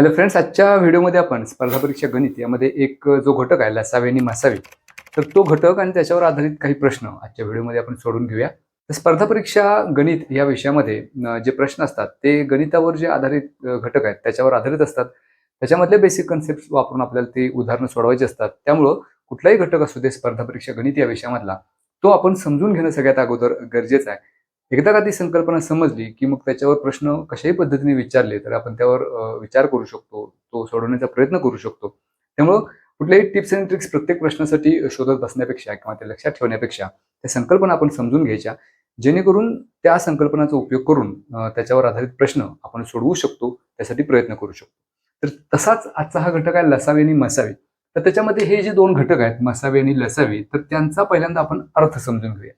Hello friends आजच्या व्हिडिओमध्ये आपण स्पर्धा परीक्षा गणित यामध्ये एक जो घटक आहे लसावी आणि मसावी तर तो घटक आणि त्याच्यावर आधारित काही प्रश्न आजच्या व्हिडिओमध्ये आपण सोडून घेऊया. तर स्पर्धा परीक्षा गणित या विषयामध्ये जे प्रश्न असतात ते गणितावर जे आधारित घटक आहेत त्याच्यावर आधारित असतात. त्याच्यामधले बेसिक कन्सेप्ट वापरून आपल्याला ते उदाहरणं सोडवायचे असतात. त्यामुळं कुठलाही घटक असू दे स्पर्धा परीक्षा गणित या विषयामधला तो आपण समजून घेणं सगळ्यात अगोदर गरजेचं आहे. एकदा का ती संकल्पना समजली की मग त्याच्यावर प्रश्न कशाही पद्धतीने विचारले तर आपण त्यावर विचार करू शकतो तो सोडवण्याचा प्रयत्न करू शकतो. त्यामुळं कुठल्याही टिप्स अँड ट्रिक्स प्रत्येक प्रश्नासाठी शोधत बसण्यापेक्षा किंवा ते लक्षात ठेवण्यापेक्षा त्या संकल्पना आपण समजून घ्यायच्या. जेणेकरून त्या संकल्पनाचा उपयोग करून त्याच्यावर आधारित प्रश्न आपण सोडवू शकतो त्यासाठी प्रयत्न करू शकतो. तर तसाच आजचा हा घटक आहे लसावी आणि मसावी. तर त्याच्यामध्ये हे जे दोन घटक आहेत मसावी आणि लसावी तर त्यांचा पहिल्यांदा आपण अर्थ समजून घेऊया.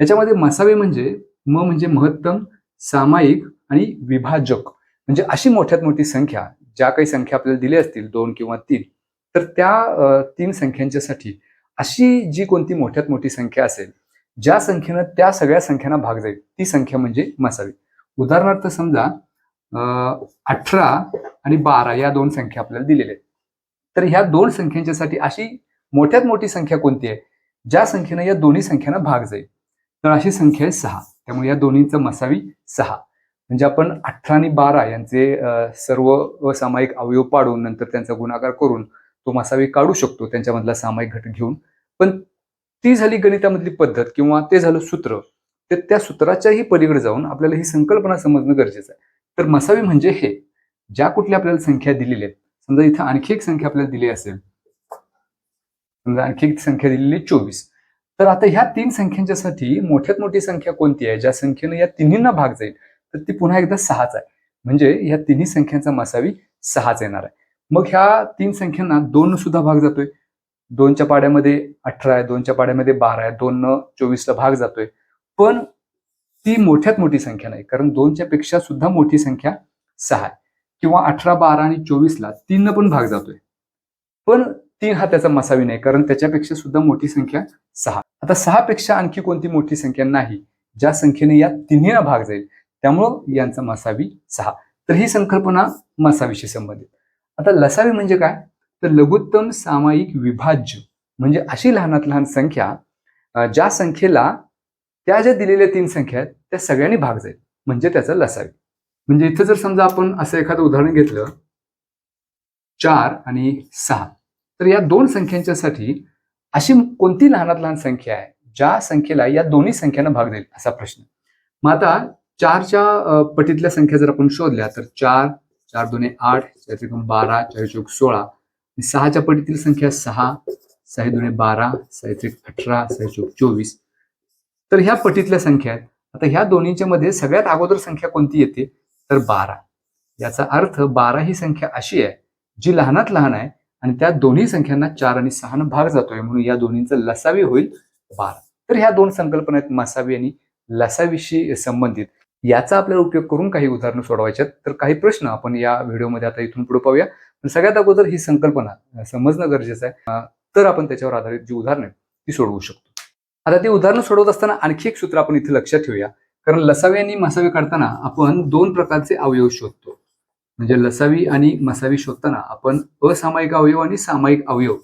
याच्यामध्ये मसावी म्हणजे म म्हणजे महत्तम सामायिक आणि विभाजक. म्हणजे अशी मोठ्यात मोठी संख्या ज्या काही संख्या आपल्याला दिल्या असतील दोन किंवा तीन तर त्या तीन संख्यांच्यासाठी अशी जी कोणती मोठ्यात मोठी संख्या असेल ज्या संख्येनं त्या सगळ्या संख्यांना भाग जाईल ती संख्या म्हणजे मसावी. उदाहरणार्थ समजा अठरा आणि बारा या दोन संख्या आपल्याला दिलेल्या आहेत. तर ह्या दोन संख्यांच्यासाठी अशी मोठ्यात मोठी संख्या कोणती आहे? ज्या संख्येनं या दोन्ही संख्यांना भाग जाईल. तर अशी संख्या आहे सहा. त्यामुळे या दोन्हीचा मसावी सहा. म्हणजे आपण अठरा आणि बारा यांचे सर्व सामायिक अवयव पाडून नंतर त्यांचा गुणाकार करून तो मसावी काढू शकतो त्यांच्यामधला सामायिक घटक घेऊन. पण ती झाली गणितामधली पद्धत किंवा ते झालं सूत्र तर त्या सूत्राच्याही पलीकडे जाऊन आपल्याला ही संकल्पना समजणं गरजेचं आहे. तर मसावी म्हणजे हे. ज्या कुठल्या आपल्याला संख्या दिलेल्या आहेत समजा इथं आणखी एक संख्या आपल्याला दिली असेल समजा आणखी एक संख्या दिलेली आहे चोवीस. तर आता ह्या तीन संख्यांच्यासाठी मोठ्यात मोठी संख्या कोणती आहे? ज्या संख्येनं या तिन्हींना भाग जाईल तर ती पुन्हा एकदा सहाच आहे. म्हणजे ह्या तिन्ही संख्यांचा मसावी सहाच येणार आहे. मग ह्या तीन संख्यांना दोन सुद्धा भाग जातोय. दोनच्या पाड्यामध्ये अठरा आहे दोनच्या पाड्यामध्ये बारा आहे दोन न चोवीसला भाग जातोय. पण ती मोठ्यात मोठी संख्या नाही कारण दोनच्या पेक्षा सुद्धा मोठी संख्या सहा आहे. किंवा अठरा बारा आणि चोवीसला तीन पण भाग जातोय. पण तीन हा त्याचा मसावी नाही कारण त्याच्यापेक्षा सुद्धा मोठी संख्या सहा आता सहा पेक्षा आणखी कोणती मोठी संख्या नाही ज्या संख्येने या तिन्हीला भाग जाईल त्यामुळं यांचा मसावी सहा. तर ही संकल्पना मसावीशी संबंधित. आता लसावी म्हणजे काय? तर लघुत्तम सामायिक विभाज्य म्हणजे अशी लहानात लहान संख्या ज्या संख्येला त्या ज्या दिलेल्या तीन संख्या आहेत त्या सगळ्यांनी भाग जाईल म्हणजे त्याचं लसावी. म्हणजे इथं जर समजा आपण असं एखादं उदाहरण घेतलं चार आणि सहा. तर या दोन संख्यांच्यासाठी अशी कोणती लहानात लहान संख्या आहे? ज्या संख्येला या दोन्ही संख्यांना भाग देईल असा प्रश्न. मग आता चारच्या पटीतल्या संख्या जर आपण शोधल्या तर चार चार दोन्ही आठ चार त्रिकोण बारा चार चौक सोळा सहाच्या पटीतील संख्या सहा सहा दोन्ही बारा सहा त्रिक अठरा सहा चौक चोवीस. तर ह्या पटीतल्या संख्या आहेत. आता ह्या दोन्हीच्या मध्ये सगळ्यात अगोदर संख्या कोणती येते? तर बारा. याचा अर्थ बारा ही संख्या अशी आहे जी लहानात लहान आहे आणि त्या दोन्ही संख्यांना चार आणि सहानं भाग जातोय. म्हणून या दोन्हींचं लसावी होईल बारा. तर ह्या दोन संकल्पना आहेत मसावी आणि लसावीशी संबंधित. याचा आपल्याला उपयोग करून काही उदाहरणं सोडवायच्यात तर काही प्रश्न आपण या व्हिडिओमध्ये आता इथून पुढे पाहूया. पण सगळ्यात अगोदर ही संकल्पना समजणं गरजेचं आहे. तर आपण त्याच्यावर आधारित जी उदाहरणं आहेत, ती सोडवू शकतो. आता ती उदाहरणं सोडवत असताना आणखी एक सूत्र आपण इथे लक्षात ठेवूया. कारण लसावी आणि मसावी काढताना आपण दोन प्रकारचे अवयव शोधतो. म्हणजे लसावी आणि मसावी शोधताना आपण असामायिक अवयव आणि सामायिक अवयव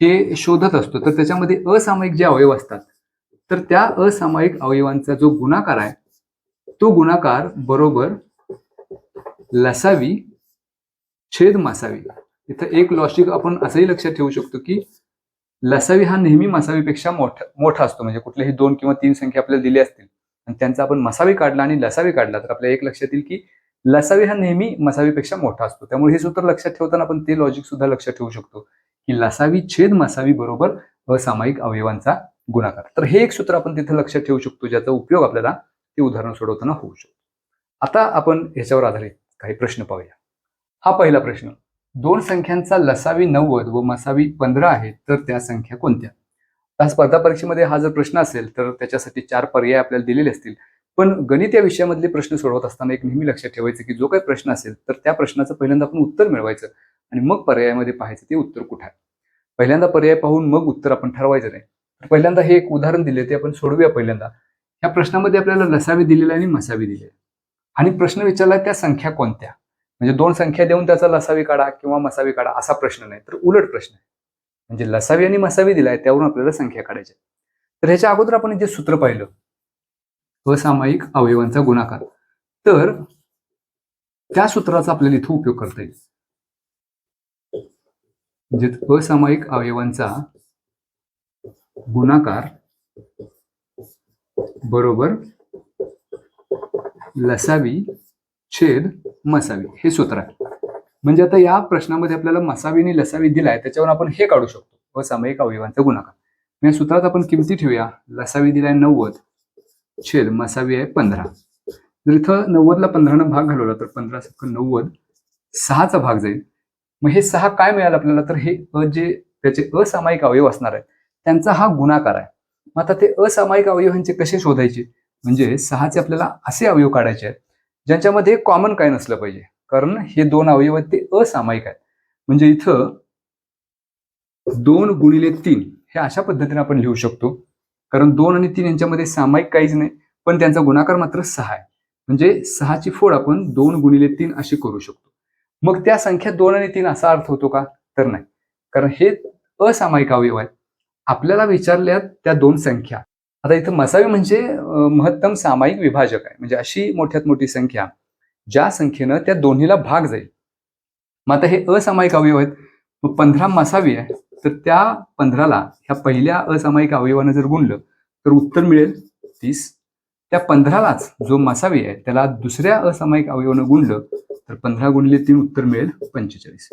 हे शोधत असतो. तर त्याच्यामध्ये असामायिक जे अवयव असतात तर त्या असामायिक अवयवांचा जो गुणाकार आहे तो गुणाकार बरोबर लसावी छेद मासावी. इथं एक लॉजिक आपण असंही लक्षात ठेवू शकतो की लसावी हा नेहमी मसावीपेक्षा मोठा मोठा असतो. म्हणजे कुठल्याही दोन किंवा तीन संख्या आपल्याला दिल्या असतील आणि त्यांचा आपण मसावी काढला आणि लसावी काढला तर आपल्याला एक लक्षात येईल की लसावी हा नेहमी मसावीपेक्षा मोठा असतो. त्यामुळे हे सूत्र लक्षात ठेवताना आपण ते लॉजिक सुद्धा लक्षात ठेवू शकतो की लसावी छेद मसावी बरोबर असामायिक अवयवांचा गुणाकार. तर हे एक सूत्र आपण तिथे लक्षात ठेवू शकतो ज्याचा उपयोग आपल्याला ते उदाहरण सोडवताना होऊ शकतो. आता आपण ह्याच्यावर आधारित काही प्रश्न पाहूया. हा पहिला प्रश्न दोन संख्यांचा लसावी नव्वद व मसावी पंधरा आहे तर त्या संख्या कोणत्या? आता स्पर्धा परीक्षेमध्ये हा जर प्रश्न असेल तर त्याच्यासाठी चार पर्याय आपल्याला दिलेले असतील. पण गणित या विषयामधले प्रश्न सोडवत असताना एक नेहमी लक्षात ठेवायचं की जो काही प्रश्न असेल तर त्या प्रश्नाचं पहिल्यांदा आपण उत्तर मिळवायचं आणि मग पर्यायामध्ये पाहायचं ते उत्तर कुठं आहे. पहिल्यांदा पर्याय पाहून मग उत्तर आपण ठरवायचं नाही. तर पहिल्यांदा हे एक उदाहरण दिले ते आपण सोडवूया पहिल्यांदा. या प्रश्नामध्ये आपल्याला लसावी दिलेला आणि मसावी दिलेला आणि प्रश्न विचारला त्या संख्या कोणत्या? म्हणजे दोन संख्या देऊन त्याचा लसावी काढा किंवा मसावी काढा असा प्रश्न नाही तर उलट प्रश्न आहे. म्हणजे लसावी आणि मसावी दिलाय त्यावरून आपल्याला संख्या काढायची तर ह्याच्या अगोदर आपण जे सूत्र पाहिलं असामायिक अवयवांचा गुणाकार. तर त्या सूत्राचा आपल्याला इथं उपयोग करता येईल. म्हणजे असामायिक अवयवांचा गुणाकार बरोबर लसावी छेद मसावी हे सूत्र आहे. म्हणजे आता या प्रश्नामध्ये आपल्याला मसावी आणि लसावी दिलाय त्याच्यावर आपण हे काढू शकतो. असामायिक अवयवांचा गुणाकार. या सूत्रात आपण किमती ठेवूया. लसावी दिलाय नव्वद छेद मसावी आहे पंधरा. जर इथं नव्वदला पंधरानं भाग घालवला तर पंधरा सक्क नव्वद सहाचा भाग जाईल. मग हे सहा काय मिळालं आपल्याला? तर हे अ जे त्याचे असामायिक अवयव असणार आहेत त्यांचा हा गुणाकार आहे. मग आता ते असामायिक अवयवांचे कसे शोधायचे? म्हणजे सहाचे आपल्याला असे अवयव काढायचे आहेत ज्यांच्यामध्ये कॉमन काय नसलं पाहिजे. कारण हे दोन अवयव आहेत ते असामायिक आहेत. म्हणजे इथं दोन गुणिले तीन हे अशा पद्धतीने आपण लिहू शकतो. कारण दोन आणि तीन यांच्यामध्ये सामायिक काहीच नाही पण त्यांचा गुणाकार मात्र सहा आहे. म्हणजे सहाची फोड आपण दोन गुणिले तीन अशी करू शकतो. मग त्या संख्या दोन आणि तीन असा अर्थ होतो का? तर नाही. कारण हे असामायिक अवयव आहेत. आपल्याला विचारल्या त्या दोन संख्या. आता इथं मसावी म्हणजे महत्तम सामायिक विभाजक आहे. म्हणजे अशी मोठ्यात मोठी संख्या ज्या संख्येनं त्या दोन्हीला भाग जाईल. मग आता हे असामायिक अवयव आहेत. मग पंधरा मसावी आहे. तर त्या पंधराला ह्या पहिल्या असामायिक अवयवानं जर गुणलं तर उत्तर मिळेल तीस. त्या पंधरालाच जो मासावी आहे त्याला दुसऱ्या असामायिक अवयवानं गुणलं तर पंधरा गुणले तीन उत्तर मिळेल पंचेचाळीस.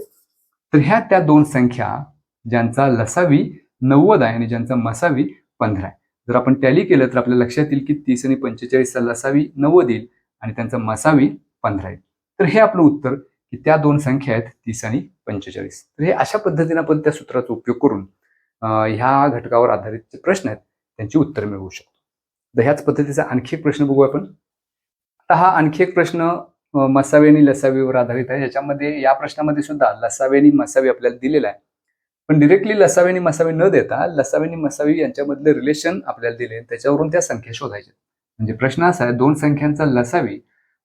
तर ह्या त्या दोन संख्या ज्यांचा लसावी नव्वद आहे आणि ज्यांचा मसावी पंधरा आहे. जर आपण टॅली केलं तर आपल्या लक्षात येईल की तीस आणि पंचेचाळीसचा लसावी नव्वद येईल आणि त्यांचा मसावी पंधरा येईल. तर हे आपलं उत्तर. की त्या दोन संख्या आहेत तीस आणि पंचेचाळीस. तर हे अशा पद्धतीने आपण त्या सूत्राचा उपयोग करून ह्या घटकावर आधारित जे प्रश्न आहेत त्यांची उत्तर मिळवू शकतो. तर ह्याच पद्धतीचा आणखी एक प्रश्न बघू आपण. आता हा आणखी एक प्रश्न मसावे आणि लसावीवर आधारित आहे. याच्यामध्ये या प्रश्नामध्ये सुद्धा लसावे आणि मसावी आपल्याला दिलेला आहे. पण डिरेक्टली लसावे आणि मसावे न देता लसावे आणि मसावी यांच्यामधले रिलेशन आपल्याला दिले त्याच्यावरून त्या संख्या शोधायच्या. म्हणजे प्रश्न असा आहे दोन संख्यांचा लसावी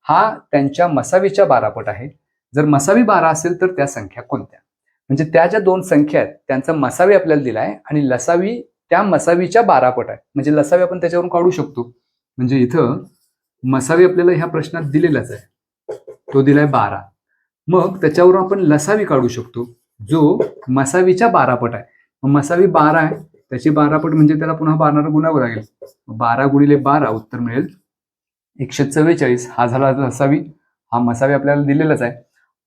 हा त्यांच्या मसावीच्या बारापट आहे. जर मसावी बारा असेल तर त्या संख्या कोणत्या? म्हणजे त्या ज्या दोन संख्या आहेत त्यांचा मसावी आपल्याला दिलाय आणि लसावी त्या मसावीच्या बारापट आहे म्हणजे लसावी आपण त्याच्यावरून काढू शकतो. म्हणजे इथं मसावी आपल्याला ह्या प्रश्नात दिलेलाच आहे. तो दिलाय बारा. मग त्याच्यावरून आपण लसावी काढू शकतो जो मसावीच्या बारापट आहे. मग मसावी बारा आहे. त्याची बारापट म्हणजे त्याला पुन्हा बारा गुणावं लागेल. बारा गुणिले बारा उत्तर मिळेल. एकशे चव्वेचाळीस. हा झाला लसावी. हा मसावी आपल्याला दिलेलाच आहे.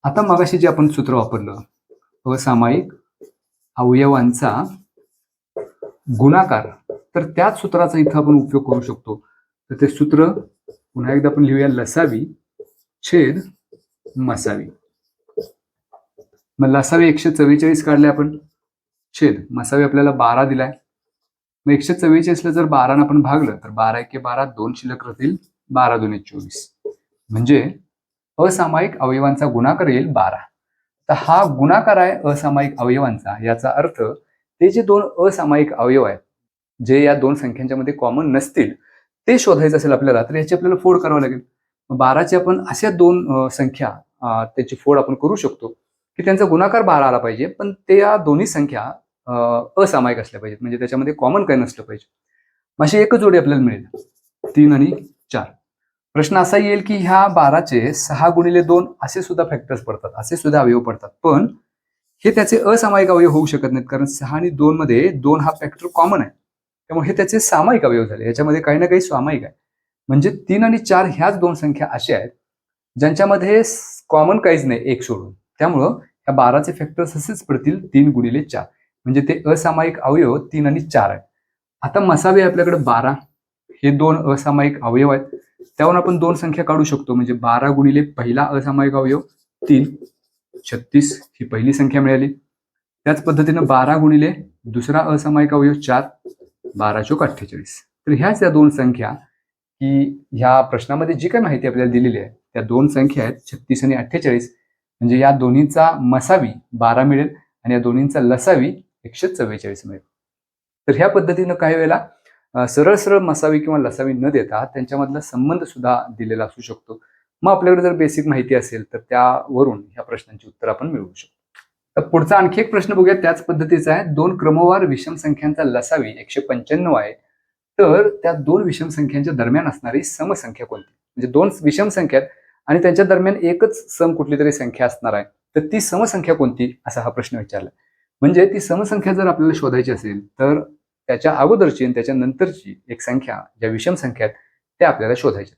आता मगाशी जे आपण सूत्र वापरलं असामायिक अवयवांचा गुणाकार तर त्याच सूत्राचा इथं आपण उपयोग करू शकतो. तर ते सूत्र पुन्हा एकदा आपण लिहूया लसावी छेद मसावी. मग लसावी एकशे चव्वेचाळीस काढले आपण छेद मसावी आपल्याला बारा दिलाय. मग एकशे चव्वेचाळीसला जर बारानं आपण भागलं तर बारा एके बारा दोन शिल्लक राहतील बारा दोन चोवीस. म्हणजे असामायिक अवयवांचा गुणाकार येईल बारा. तर हा गुणाकार आहे असामायिक अवयवांचा याचा अर्थ ते जे दोन असामायिक अवयव आहेत जे या दोन संख्यांच्या मध्ये कॉमन नसतील ते शोधायचं असेल आपल्याला तर याची आपल्याला फोड करावं लागेल. बाराची आपण अशा दोन संख्या त्याची फोड आपण करू शकतो की त्यांचा गुणाकार बारा आला पाहिजे पण ते या दोन्ही संख्या असामायिक असल्या पाहिजेत म्हणजे त्याच्यामध्ये कॉमन काही नसलं पाहिजे. अशी एकच जोडी आपल्याला मिळेल. तीन आणि चार. प्रश्न असा येईल की ह्या बाराचे सहा गुणिले दोन असे सुद्धा फॅक्टर्स पडतात असे सुद्धा अवयव पडतात. पण हे त्याचे असामायिक अवयव होऊ शकत नाहीत कारण सहा आणि दोन मध्ये दोन हा फॅक्टर कॉमन आहे. त्यामुळे हे त्याचे सामायिक अवयव झाले याच्यामध्ये काही ना काही सामायिक आहे. म्हणजे तीन आणि चार ह्याच दोन संख्या अशा आहेत ज्यांच्यामध्ये कॉमन काहीच नाही एक सोडून. त्यामुळं ह्या बाराचे फॅक्टर्स असेच पडतील तीन गुणिले चार. म्हणजे ते असामायिक अवयव तीन आणि चार आहेत. आता मसावे आपल्याकडे बारा. हे दोन असामायिक अवयव आहेत. त्यावरून आपण दोन संख्या काढू शकतो. म्हणजे बारा गुणिले पहिला असामायिक अवयव तीन. छत्तीस ही पहिली संख्या मिळाली. त्याच पद्धतीनं बारा गुणिले दुसरा असामायिक अवयव चार. बारा चोक अठ्ठेचाळीस. तर ह्याच या दोन संख्या की ह्या प्रश्नामध्ये जी काही माहिती आपल्याला दिलेली आहे त्या दोन संख्या आहेत छत्तीस आणि अठ्ठेचाळीस. म्हणजे या दोन्हीचा मसावी बारा मिळेल आणि या दोन्हींचा लसावी एकशे चव्वेचाळीस मिळेल. तर ह्या पद्धतीनं काही वेळेला सरळ सरळ मसावी किंवा लसावी न देता त्यांच्यामधला संबंध सुद्धा दिलेला असू शकतो. मग आपल्याकडे जर बेसिक माहिती असेल तर त्यावरून ह्या प्रश्नांची उत्तर आपण मिळवू शकतो. तर पुढचा आणखी एक प्रश्न बघूया त्याच पद्धतीचा आहे. दोन क्रमवार विषम संख्यांचा लसावी एकशे पंच्याण्णव आहे. तर त्या दोन विषम संख्यांच्या दरम्यान असणारी समसंख्या कोणती? म्हणजे दोन विषम संख्या आहेत आणि त्यांच्या दरम्यान एकच सम कुठली तरी संख्या असणार आहे. तर ती समसंख्या कोणती? असा हा प्रश्न विचारला. म्हणजे ती समसंख्या जर आपल्याला शोधायची असेल तर त्याच्या अगोदरची आणि त्याच्या नंतरची एक संख्या ज्या विषम संख्या आहेत त्या आपल्याला शोधायच्या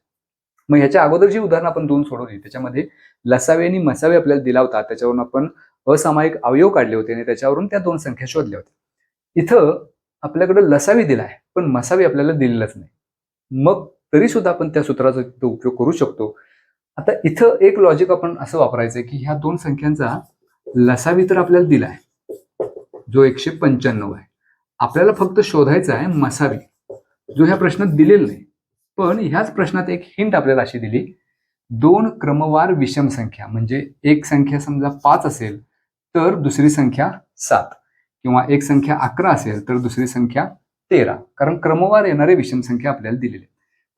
मग ह्याच्या अगोदरची उदाहरण उदाहरणं आपण दोन सोडवली त्याच्यामध्ये लसावे आणि मसावे आपल्याला दिला होता. त्याच्यावरून आपण असामायिक अवयव काढले होते आणि त्याच्यावरून त्या दोन संख्या शोधल्या होत्या. इथं आपल्याकडे लसावी दिला आहे पण मसावी आपल्याला दिलेलाच नाही. मग तरी सुद्धा आपण त्या सूत्राचा तिथं उपयोग करू शकतो. आता इथं एक लॉजिक आपण असं वापरायचं की ह्या दोन संख्यांचा लसावी तर आपल्याला दिला आहे. जो एकशे पंच्याण्णव आहे. आपल्याला फक्त शोधायचं आहे मसावी जो ह्या प्रश्नात दिलेला नाही पण ह्याच प्रश्नात एक हिंट आपल्याला अशी दिली. दोन क्रमवार विषम संख्या म्हणजे एक संख्या समजा पाच असेल तर दुसरी संख्या सात. किंवा एक संख्या अकरा असेल तर दुसरी संख्या तेरा. कारण क्रमवार येणारे विषम संख्या आपल्याला दिलेली आहे.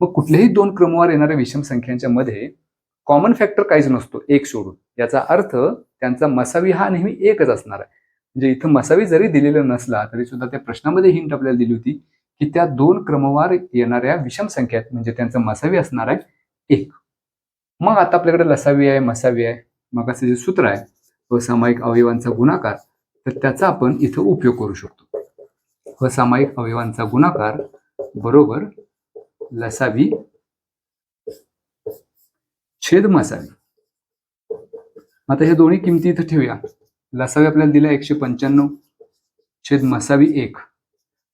मग कुठल्याही दोन क्रमवार येणाऱ्या विषम संख्यांच्या मध्ये कॉमन फॅक्टर काहीच नसतो एक सोडून. याचा अर्थ त्यांचा मसावी हा नेहमी एकच असणार आहे. म्हणजे इथं मसावी जरी दिलेला नसला तरी सुद्धा त्या प्रश्नामध्ये हिंट आपल्याला दिली होती की त्या दोन क्रमवार येणाऱ्या विषम संख्या आहेत म्हणजे त्यांचा मसावी असणार आहे एक. मग आता आपल्याकडे लसावी आहे मसावी आहे. मग असं जे सूत्र आहे असामायिक अवयवांचा गुणाकार तर त्याचा आपण इथं उपयोग करू शकतो. असामायिक अवयवांचा गुणाकार बरोबर लसावी छेद मसावी. आता हे दोन्ही किमती इथं ठेवूया. लसावी आपल्याला दिला एकशे पंच्याण्णव छेद मसावी एक.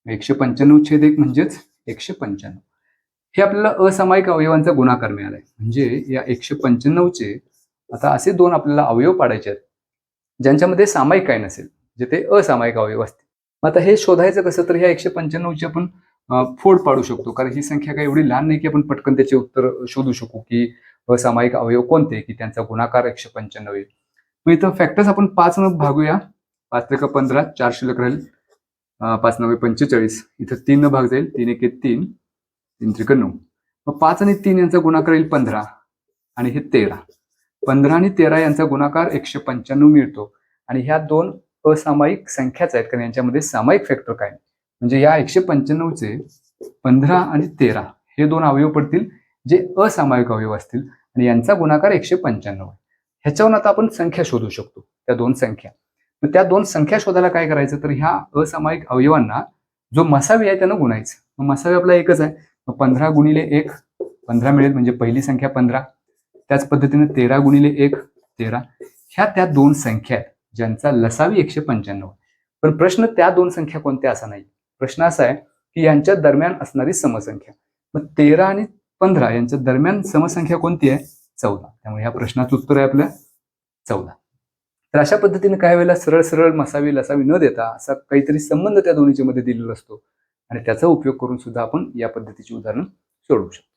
एकशे पंच्याण्णव छेद एक म्हणजेच एकशे पंच्याण्णव. हे आपल्याला असामायिक अवयवांचा गुणाकार मिळालाय. म्हणजे या एकशे पंच्याण्णवचे आता असे दोन आपल्याला अवयव पाडायचे आहेत ज्यांच्यामध्ये सामायिक काय नसेल जे ते असामायिक अवयव असतील. मग आता हे शोधायचं कसं तर ह्या एकशे पंच्याण्णवची आपण फोड पाडू शकतो. कारण ही संख्या काही एवढी लहान नाही की आपण पटकन त्याचे उत्तर शोधू शकू की असामायिक अवयव कोणते की त्यांचा गुणाकार एकशे पंच्याण्णव आहे. मग इथं फॅक्टर्स आपण पाच न भागूया. पाच एक पंधरा चार शिल्लक राहील. पाच नव्वे पंचेचाळीस. इथं तीन न भाग जाईल. तीन एक तीन. तीन त्रिक नऊ. मग पाच आणि तीन यांचा गुणाकार येईल पंधरा आणि हे तेरा. पंधरा आणि तेरा यांचा गुणाकार एकशे पंच्याण्णव मिळतो. आणि ह्या दोन असामायिक संख्याच आहेत कारण यांच्यामध्ये सामायिक फॅक्टर काय? म्हणजे या एकशे पंच्याण्णवचे पंधरा आणि तेरा हे दोन अवयव पडतील जे असामायिक अवयव असतील. आणि यांचा गुणाकार एकशे पंच्याण्णव आहे. ह्याच्यावरून आता आपण संख्या शोधू शकतो त्या दोन संख्या. मग त्या दोन संख्या शोधायला काय करायचं? तर ह्या असामायिक अवयवांना जो मसावी आहे त्यानं गुणायचं. मग मसावी आपला एकच आहे. मग पंधरा गुणिले एक पंधरा मिळेल म्हणजे पहिली संख्या पंधरा. त्याच पद्धतीने तेरा गुणिले एक तेरा. ह्या त्या दोन संख्या आहेत ज्यांचा लसावी एकशे पंच्याण्णव. पण प्रश्न त्या दोन संख्या कोणत्या असा नाही. प्रश्न असा आहे की यांच्या दरम्यान असणारी समसंख्या. मग तेरा आणि पंधरा यांच्या दरम्यान समसंख्या कोणती आहे? चौदा. त्यामुळे ह्या प्रश्नाचं उत्तर आहे आपल्या चौदा. तर अशा पद्धतीने काही वेळेला सरळ सरळ मसावी लसावी न देता असा काहीतरी संबंध त्या दोन्हीच्या मध्ये दिलेला असतो. आणि त्याचा उपयोग करून सुद्धा आपण या पद्धतीची उदाहरणं सोडवू शकतो.